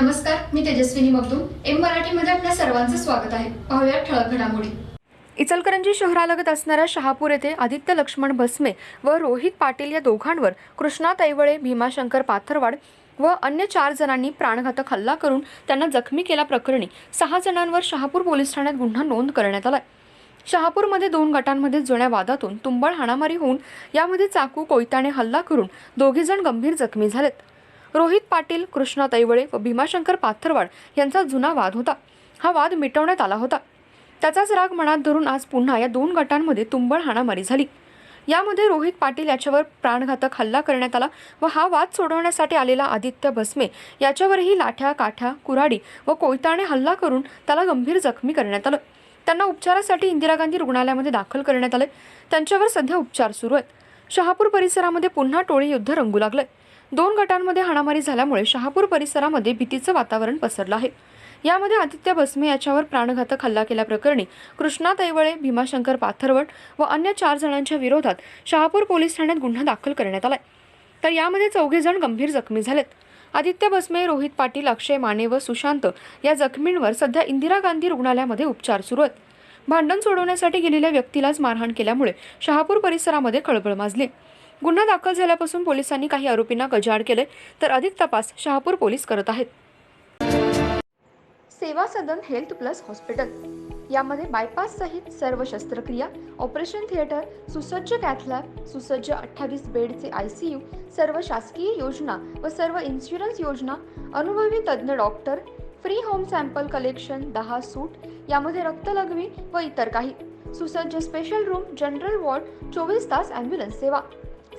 नमस्कार मी तेजस्विनी मगदूम. एम मराठीमध्ये आपल्या सर्वांचं स्वागत आहे. पाहूया ठळक घडामोडी. इचलकरंजी शहरालगत असणाऱ्या शहापूर येथे आदित्य लक्ष्मण भस्मे व रोहित पाटील या दोघांवर कृष्णा तैवळे भीमाशंकर पाथरवाड व अन्य चार जणांनी प्राणघातक हल्ला करून त्यांना जखमी केल्याप्रकरणी सहा जणांवर शहापूर पोलीस ठाण्यात गुन्हा नोंद करण्यात आलाय. शहापूरमध्ये दोन गटांमध्ये जुन्या वादातून तुंबळ हाणामारी होऊन यामध्ये चाकू कोयत्याने हल्ला करून दोघे जण गंभीर जखमी झालेत. रोहित पाटील कृष्णा तैवळे व भीमाशंकर पाथरवाड यांचा जुना वाद होता. हा वाद मिटवण्यात आला होता. त्याचाच राग मनात धरून आज पुन्हा या दोन गटांमध्ये तुंबळ हाणामारी झाली. यामध्ये रोहित पाटील याच्यावर प्राणघातक हल्ला करण्यात आला व हा वाद सोडवण्यासाठी आलेला आदित्य भस्मे याच्यावरही लाठ्या काठ्या कुऱ्हाडी व कोयताने हल्ला करून त्याला गंभीर जखमी करण्यात आलं. त्यांना उपचारासाठी इंदिरा गांधी रुग्णालयामध्ये दाखल करण्यात आले. त्यांच्यावर सध्या उपचार सुरू आहेत. शहापूर परिसरामध्ये पुन्हा टोळी युद्ध रंगू लागलंय. दोन गटांमध्ये हाणामारी झाल्यामुळे शहापूर परिसरामध्ये भीतीचं वातावरण पसरलं आहे. यामध्ये आदित्य भस्मे याच्यावर प्राणघातक हल्ला केल्याप्रकरणी कृष्णा तैवळे भीमाशंकर पाथरवट व अन्य चार जणांच्या विरोधात शहापूर पोलीस ठाण्यात गुन्हा दाखल करण्यात आलाय. तर यामध्ये चौघे जण गंभीर जखमी झालेत. आदित्य भस्मे रोहित पाटील अक्षय माने व सुशांत या जखमींवर सध्या इंदिरा गांधी रुग्णालयामध्ये उपचार सुरू आहेत. भांडण सोडवण्यासाठी गेलेल्या व्यक्तीलाच मारहाण केल्यामुळे शहापूर परिसरामध्ये खळबळ माजली. गुन्हा दाखल झाल्यापासून पोलिसांनी काही आरोपींना गजाआड केले तर अधिक तपास शहापूर पोलीस करत आहेत. Seva Sadan health plus hospital. यामध्ये बायपास सहित सर्व शस्त्रक्रिया ऑपरेशन थिएटर सुसज्ज कॅथलॅब सुसज्ज अठ्ठावीस बेडचे आय सी यू सर्व शासकीय योजना व सर्व इन्शुरन्स योजना अनुभवी तज्ज्ञ doctor free home sample collection दहा सूट यामध्ये रक्तलघवी व इतर काही. सुसज्ज स्पेशल रूम जनरल वॉर्ड चोवीस तास ॲम्ब्युलन्स सेवा.